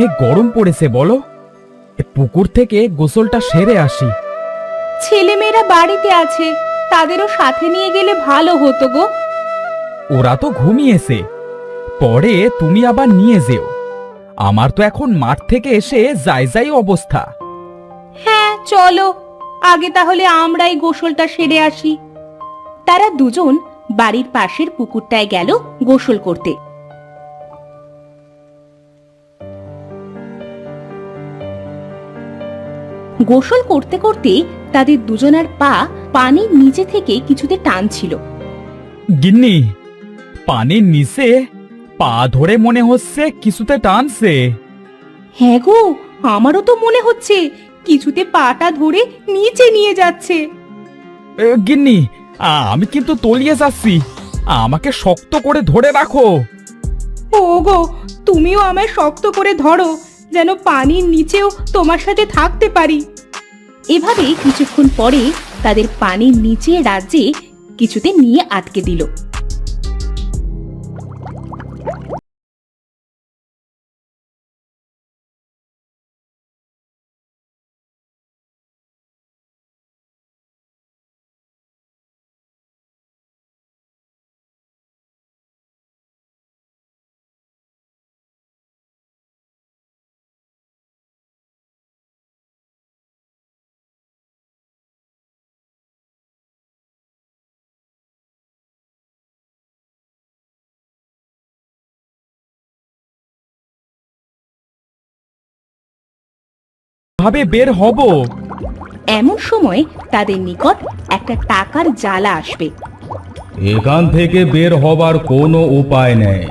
অনেক গরম পড়েছে বলো। এ পুকুর থেকে গোসলটা সেরে আসি। ছেলেমেয়েরা বাড়িতে আছে তাদেরও সাথে নিয়ে গেলে ভালো হতো গো। ওরা তো ঘুমিয়েছে। পরে তুমি আবার নিয়ে যেও। আমার তো এখন মাঠ থেকে এসে যাই যাই অবস্থা। হ্যাঁ চলো। আগে তাহলে আমরাই গোসলটা সেরে আসি। তারা দুজন বাড়ির পাশের পুকুরটায় গেল গোসল করতে। গোসল করতে করতে তাদের দুজনার পা পানির নিচে থেকে কিছুতে টানছিল। গিন্নি পানির নিচে পা ধরে মনে হচ্ছে কিছুতে টানছে। হ্যাঁ গো আমারও তো মনে হচ্ছে কিছুতে পাটা ধরে নিচে নিয়ে যাচ্ছে। এ, গিন্নি আ- আমি কিন্তু তলিয়ে যাচ্ছি। আমাকে শক্ত করে ধরে রাখো। ও গো তুমিও আমায় শক্ত করে ধরো। যেন পানির নিচেও তোমার সাথে থাকতে পারি। এভাবে কিছুক্ষণ পরে তাদের পানির নিচে রাজ্যে কিছুতে নিয়ে আটকে দিল। ভাবে বের হব। এমন সময় তাদের নিকট একটা টাকার জ্বালা আসবে। এখান থেকে বের হবার কোনো উপায় নেই।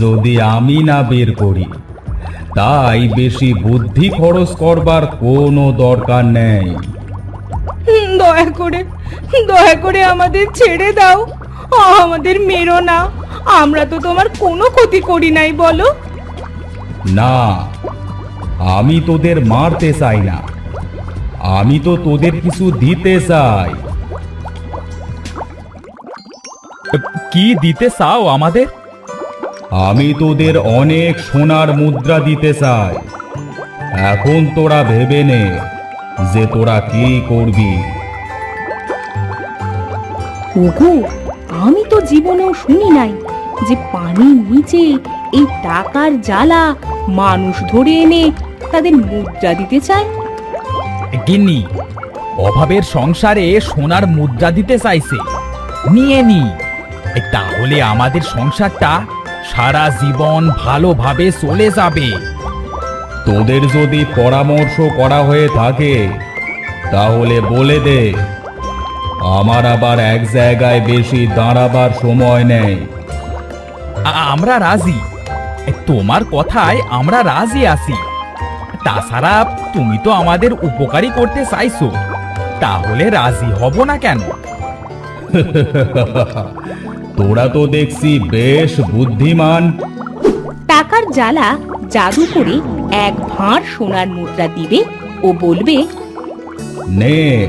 যদি আমি না বের করি তাই বেশি বুদ্ধি খরচ করবার কোনো দরকার নেই। দয়া করে দয়া করে আমাদের ছেড়ে দাও। আমাদের মেরো না। আমরা তো তোমার কোনো ক্ষতি করি নাই বলো। না আমি তোদের মারতে চাই না। আমি তো তোদের কিছু দিতে চাই। কি দিতে চাও আমাদের? আমি তোদের অনেক সোনার মুদ্রা দিতে চাই। এখন তোরা ভেবে নে যে তোরা কি করবি। ওগো, আমি তো জীবনেও শুনি নাই যে পানির নিচে এই টাকার জ্বালা মানুষ ধরে এনে তাদের মুদ্রা দিতে চায়? গিন্নি, অভাবের সংসারে সোনার মুদ্রা দিতে চাইছে। নিয়ে নি। তাহলে আমাদের সংসারটা সারা জীবন ভালোভাবে চলে যাবে। তোদের যদি পরামর্শ করা হয়ে থাকে, তাহলে বলে দে। আমার আবার এক জায়গায় বেশি দাঁড়াবার সময় নেই। আমরা রাজি। তোমার কথায় আমরা রাজি আছি। তাছাড়া তুমি তো আমাদের উপকারী করতে চাইছো। তাহলে রাজি হব না কেন? তোরা তো দেখছি বেশ বুদ্ধিমান। টাকার জ্বালা জাদু করে এক ভাঁড় সোনার মুদ্রা দিবে ও বলবে নে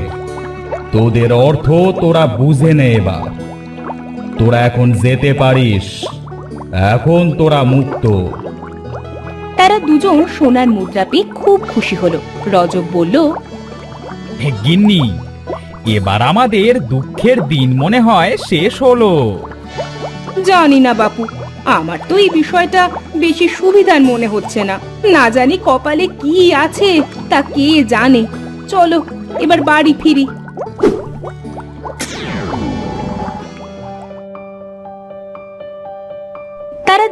তোদের অর্থ তোরা বুঝে নে এবার। তোরা এখন যেতে পারিস। এখন তোরা মুক্ত। তারা দুজন সোনার মুদ্রা পেয়ে খুব খুশি হলো। রজব বলল গিন্নি এবার আমাদের দুঃখের দিন মনে হয় শেষ হলো। জানি না বাপু আমার তো এই বিষয়টা বেশি সুবিধার মনে হচ্ছে না। না জানি কপালে কি আছে তা কে জানে। চলো এবার বাড়ি ফিরি।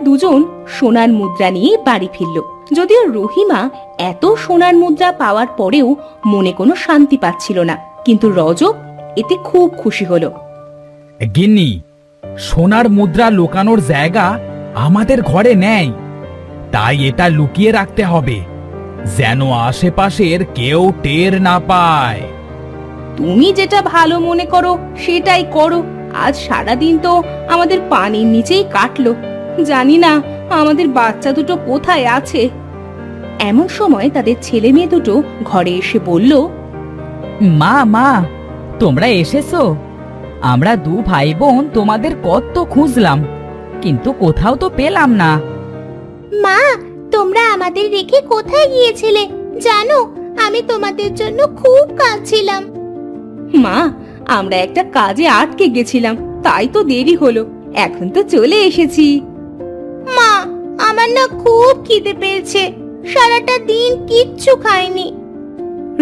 দুজন সোনার মুদ্রা নিয়ে বাড়ি ফিরল। যদিও রহিমা এত সোনার মুদ্রা পাওয়ার পরেও মনে কোনো শান্তি পাচ্ছিল না। কিন্তু রজব এতে খুব খুশি হলো। গিন্নি সোনার মুদ্রা লুকানোর জায়গা আমাদের ঘরে নেই। তাই এটা লুকিয়ে রাখতে হবে যেন আশেপাশের কেউ টের না পায়। তুমি যেটা ভালো মনে করো সেটাই করো। আজ সারাদিন তো আমাদের পানির নিচেই কাটলো। জানি না আমাদের বাচ্চা দুটো কোথায় আছে। এমন সময় তাদের ছেলে মেয়ে দুটো ঘরে এসে বলল মা মা তোমরা এসেছ। আমরা দু ভাই বোন তোমাদের কত খুঁজলাম কিন্তু কোথাও তো পেলাম না। মা তোমরা আমাদের রেখে কোথায় গিয়েছিলে? জানো আমি তোমাদের জন্য খুব কাঁদছিলাম। মা আমরা একটা কাজে আটকে গেছিলাম তাই তো দেরি হলো এখন তো চলে এসেছি। আমার না খুব খিদে পেয়েছে। সারাটা দিন কিচ্ছু খাইনি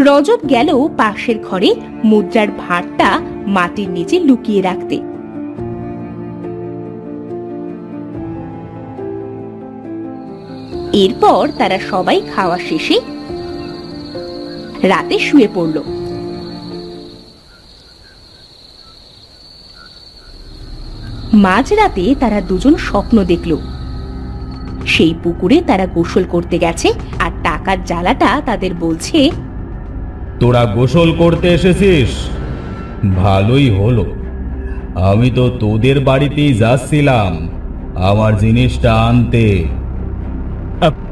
রজব গেল পাশের ঘরে মুদ্রার ভাঁড়টা মাটির নিচে লুকিয়ে রাখতে। এরপর তারা সবাই খাওয়া শেষে রাতে শুয়ে পড়ল। মাঝরাতে তারা দুজন স্বপ্ন দেখল। সেই পুকুরে তারা গোসল করতে গেছে আর টাকার জ্বালাটা তাদের বলছে তোরা গোসল করতে এসেছিস? ভালোই হলো। আমি তো তোদের বাড়িতেই যাচ্ছিলাম। আমার জিনিসটা আনতে।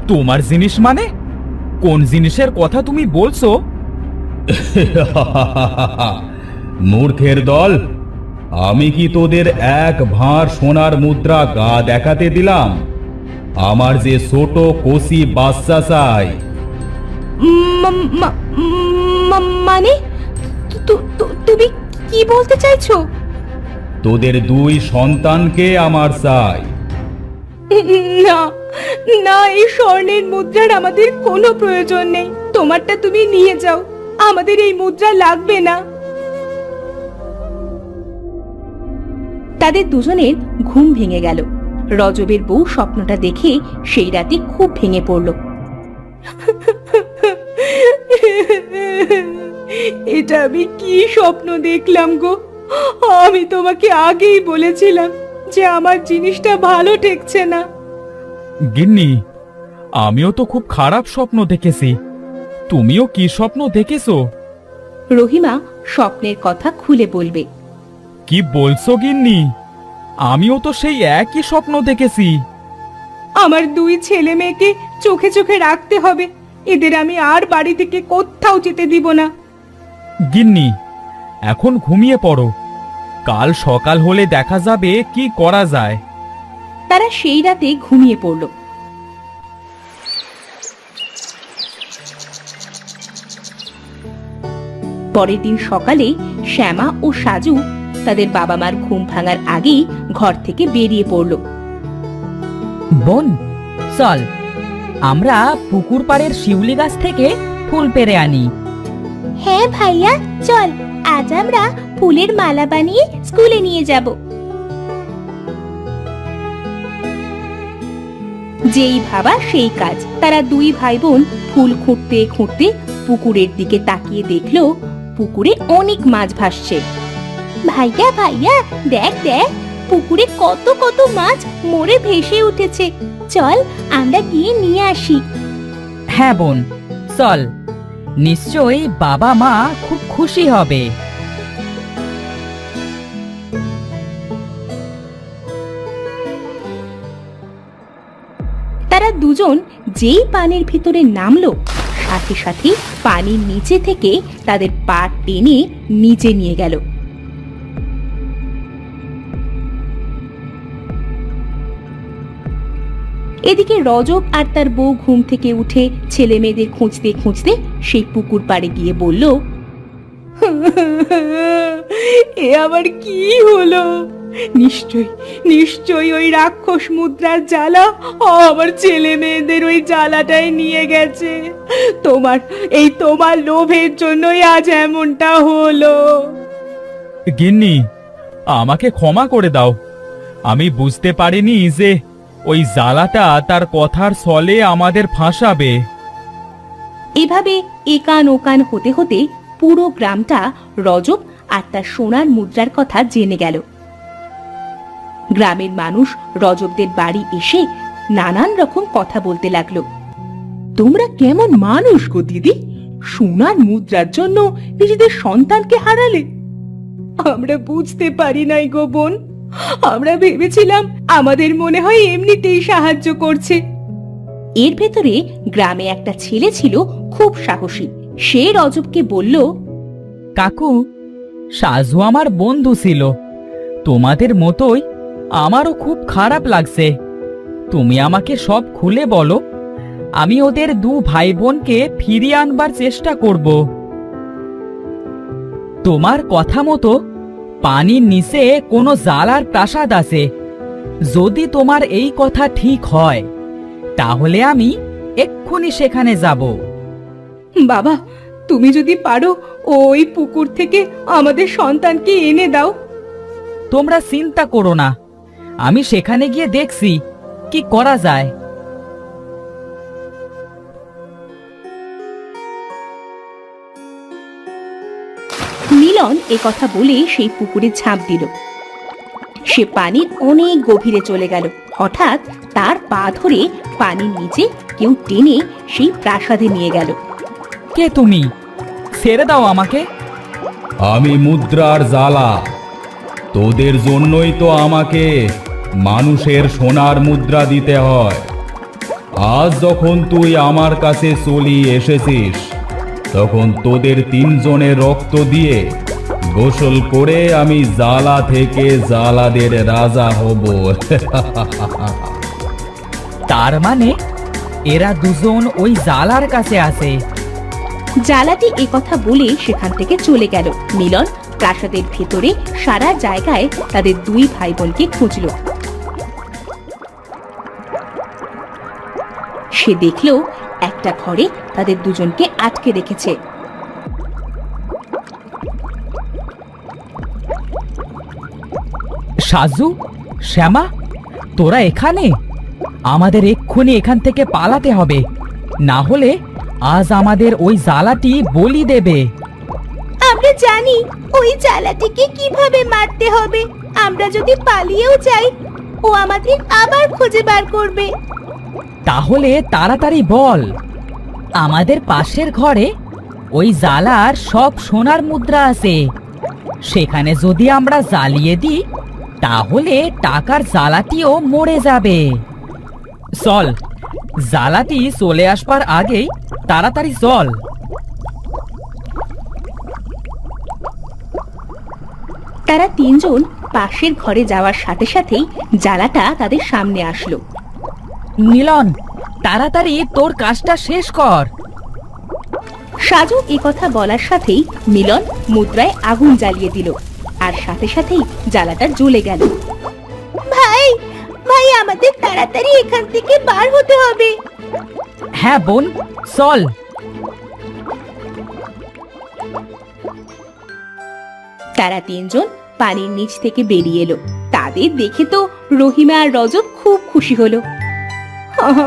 তোমার জিনিস মানে? কোন জিনিসের কথা তুমি বলছো? মূর্খের দল আমি কি তোদের এক ভাঁড় সোনার মুদ্রা গা দেখাতে দিলাম? আমার যে ছোট কষি বাচ্চা চাই। মানে? তুমি কি বলতে চাইছো? তোদের দুই সন্তানকে আমার চাই। না না এই স্বর্ণের মুদ্রার আমাদের কোনো প্রয়োজন নেই। তোমারটা তুমি নিয়ে যাও। আমাদের এই মুদ্রা লাগবে না। তাদের দুজনের ঘুম ভেঙে গেল। রজবের বউ স্বপ্নটা দেখে সেই রাতে খুব ভেঙে পড়ল। এটা আমি কি স্বপ্ন দেখলাম গো? আমি তোমাকে আগেই বলেছিলাম যে আমার জিনিসটা ভালো ঠেকছে না। গিন্নি আমিও তো খুব খারাপ স্বপ্ন দেখেছি। তুমিও কি স্বপ্ন দেখেছ? রহিমা স্বপ্নের কথা খুলে বলবে। কি বলছো গিন্নি? আমিও তো সেই একই স্বপ্ন দেখেছি। আমার দুই ছেলে মেয়েকে চোখে চোখে রাখতে হবে। এদের আমি আর বাড়ি থেকে কোথাও যেতে দিব না। গিন্নি এখন ঘুমিয়ে পড়ো। কাল সকাল হলে দেখা যাবে কি করা যায়। তারা সেই রাতে ঘুমিয়ে পড়ল। পরের দিন সকালে শ্যামা ও সাজু তাদের বাবা মার ঘুম ভাঙার আগেই ঘর থেকে বেরিয়ে পড়ল। বোন চল। আমরা পুকুর পাড়ের শিউলি গাছ থেকে ফুল পেরে আনি। হ্যাঁ ভাইয়া চল। আজ আমরা ফুলের মালা বানিয়ে স্কুলে নিয়ে যাব। যেই ভাবা সেই কাজ। তারা দুই ভাই বোন ফুল খুঁটতে খুঁটতে পুকুরের দিকে তাকিয়ে দেখল পুকুরে অনেক মাছ ভাসছে। ভাইয়া ভাইয়া দেখ দেখ পুকুরে কত কত মাছ মরে ভেসে উঠেছে। চল আমরা গিয়ে নিয়ে আসি। হ্যাঁ বোন চল। নিশ্চয়ই বাবা মা খুব খুশি হবে। তারা দুজন যেই পানির ভিতরে নামলো সাথে সাথে পানির নিচে থেকে তাদের পা টেনে নিচে নিয়ে গেল। এদিকে রজব আর তার বউ ঘুম থেকে উঠে ছেলে মেয়েদের খুঁজতে খুঁজতে সেই পুকুর পাড়ে গিয়ে বলল, এ আবার কি হলো? নিশ্চয় নিশ্চয়ই ওই রাক্ষস মুদ্রার জ্বালা আমার ছেলে মেয়েদের ওই জ্বালাটাই নিয়ে গেছে। তোমার, এই তোমার লোভের জন্যই আজ এমনটা হলো। গিন্নি, আমাকে ক্ষমা করে দাও। আমি বুঝতে পারিনি যে ওই জ্বালাটা তার কথার ছলে আমাদের ফাঁসাবে। এভাবে একান ওকান হতে হতে পুরো গ্রামটা রজব আর তার সোনার মুদ্রার কথা জেনে গেল। গ্রামের মানুষ রজবদের বাড়ি এসে নানান রকম কথা বলতে লাগল। তোমরা কেমন মানুষ গো দিদি? সোনার মুদ্রার জন্য নিজেদের সন্তানকে হারালে? আমরা বুঝতে পারি নাই গো বোন। আমরা ভেবেছিলাম আমাদের মনে হয় এমনিতেই সাহায্য করছে। এর ভেতরে গ্রামে একটা ছেলে ছিল খুব সাহসী। সে রজবকে বলল, কাকু, সাজু আমার বন্ধু ছিল। তোমাদের মতোই আমারও খুব খারাপ লাগছে। তুমি আমাকে সব খুলে বলো। আমি ওদের দু ভাই বোনকে ফিরিয়ে আনবার চেষ্টা করব। তোমার কথা মতো পানির নিচে কোনো জালার প্রাসাদ আছে। যদি তোমার এই কথা ঠিক হয় তাহলে আমি এক্ষুনি সেখানে যাব। বাবা তুমি যদি পারো ওই পুকুর থেকে আমাদের সন্তানকে এনে দাও। তোমরা চিন্তা করো না। আমি সেখানে গিয়ে দেখছি কি করা যায়। মিলন এ কথা বলে সেই পুকুরে ঝাঁপ দিল। সে পানির অনেক গভীরে চলে গেল। হঠাৎ তার পা ধরে পানির নিচে কেউ টেনে সেই প্রাসাদে নিয়ে গেল। কে তুমি? ছেড়ে দাও আমাকে। আমি মুদ্রার জ্বালা। তোদের জন্যই তো আমাকে মানুষের সোনার মুদ্রা দিতে হয়। আজ যখন তুই আমার কাছে চলি এসেছিস তখন তোদের তিনজনের রক্ত দিয়ে গোসল করে আমি জ্বালা থেকে জ্বালাদের রাজা হব। তার মানে এরা দুজন ওই জালার কাছে আছে। জালাটি এ কথা বলে সেখান থেকে চলে গেল। মিলন প্রাসাদের ভেতরে সারা জায়গায় তাদের দুই ভাই বোনকে খুঁজল। সে দেখল একটা ঘরে তাদের দুজনকে আটকে রেখেছে। সাজু শ্যামা তোরা এখানে? আমাদের এক্ষুনি এখান থেকে পালাতে হবে। না হলে আজ আমাদের ওই জালাটি বলি দেবে। আমরা জানি ওই জালাটিকে কীভাবে মারতে হবে। আমরা যদি পালিয়েও যাই ও আমাদের আবার খুঁজে বার করবে। তাহলে তাড়াতাড়ি বল। আমাদের পাশের ঘরে ওই জালার সব সোনার মুদ্রা আছে। সেখানে যদি আমরা জ্বালিয়ে দিই তাহলে টাকার জ্বালাটিও মরে যাবে। চল জ্বালাটি চলে আসবার আগেই তাড়াতাড়ি চল। তারা তিনজন পাশের ঘরে যাওয়ার সাথে সাথেই জ্বালাটা তাদের সামনে আসলো। মিলন তাড়াতাড়ি তোর কাজটা শেষ কর। সাজু কথা বলার সাথেই মিলন মুদ্রায় আগুন জ্বালিয়ে দিল। আর সাথে সাথেই জ্বালাটা জ্বলে গেল। ভাই ভাই আমাদের তাড়াতাড়ি এখান থেকে বার হতে হবে। হ্যাঁ বোন চল। তারা তিনজন পানির নিচ থেকে বেরিয়ে এলো। তাদের দেখে তো রহিমা আর রজব খুব খুশি হলো।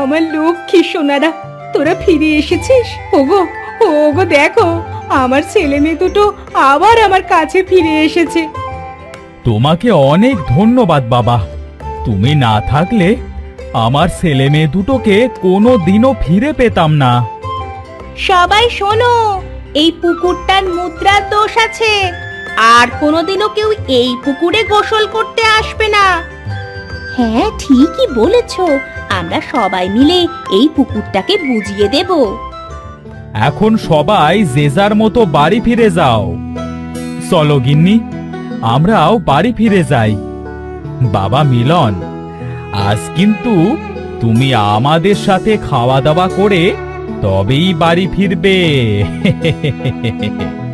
আমার লক্ষ্মী সোনারা তোরা ফিরে এসেছিস? ওগো ওগো দেখো আমার ছেলে মেয়ে দুটো আবার আমার কাছে ফিরে এসেছে। তোমাকে অনেক ধন্যবাদ বাবা। তুমি না থাকলে আমার ছেলে মেয়ে দুটোকে কোনো দিনও ফিরে পেতাম না। সবাই শোনো এই পুকুরটার মুদ্রার দোষ আছে। আর কোনোদিনও কেউ এই পুকুরে গোসল করতে আসবে না। হ্যাঁ ঠিকই বলেছ। আমরা সবাই মিলে এই পুকুরটাকে বুঝিয়ে দেব। এখন সবাই যে যার মতো বাড়ি ফিরে যাও। চলো গিন্নি, আমরাও বাড়ি ফিরে যাই। বাবা মিলন, আজ কিন্তু তুমি আমাদের সাথে খাওয়া দাওয়া করে তবেই বাড়ি ফিরবে।